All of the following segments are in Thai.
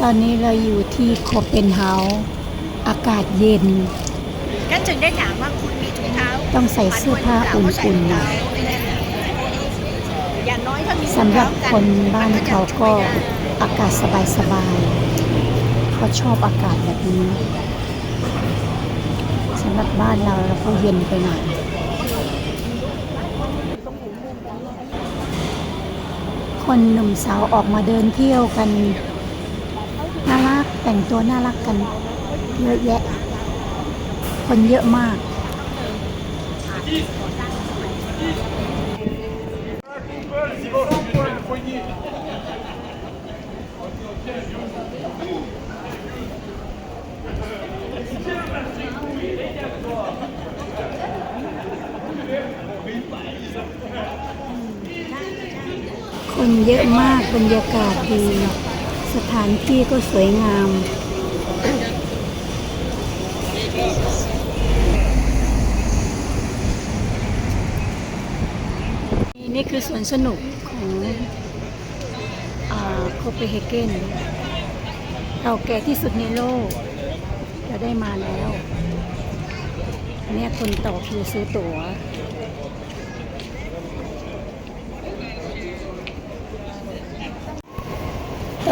ตอนนี้เราอยู่ที่โคเปนเฮาส์อากาศเย็น ก็จึงได้ถามว่าคุณมีถุงเท้าต้องใส่เสื้อผ้าอุ่นๆหน่อยอย่างน้อยถ้ามีสำหรับคนบ้านเขาก็อากาศสบายๆเขาชอบอากาศแบบนี้สำหรับบ้านเราเราก็เย็นไปหน่อย คนหนุ่มสาวออกมาเดินเที่ยวกัน น่ารักแต่งตัวน่ารักกัน เยอะแยะ คนเยอะมาก คนเยอะมากบรรยากาศดี สถานที่ก็สวยงาม นี่คือสวนสนุกของโคเปนเฮเกนเก่าแก่ที่สุดในโลกเราได้มาแล้ว เนี่ยคนต่อคิวซื้อตั๋ว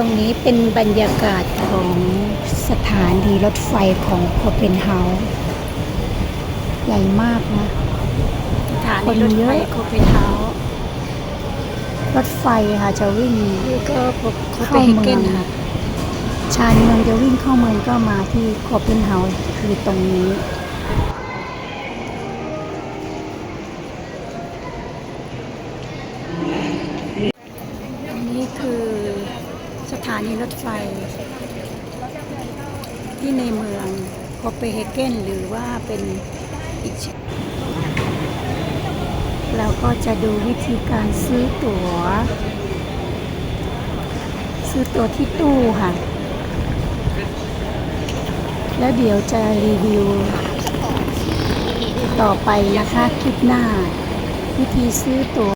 ตรงนี้เป็นบรรยากาศของสถานีรถไฟของโคเปนเฮาส์ใหญ่มากนะ สถาคนีนรถเยไฟอะโคเปนเฮาส์รถไฟค่ะจะวิ่งนี่ก็โคเข้าเปนเฮเมืเกอนงค่ะชานเมืองจะวิ่งเข้าเมืองก็มาที่โคเปนเฮาส์คือตรงนี้ นีรถไฟ ที่ในเมืองโคเปนเฮเกนหรือว่าเป็นอีกชื่อเราก็จะดูวิธีการซื้อตัว๋ว ซื้อตั๋วที่ตู้ค่ะ แล้วเดี๋ยวจะรีวิว ต่อไปนะคะคลิปหน้า วิธีซื้อตั๋ว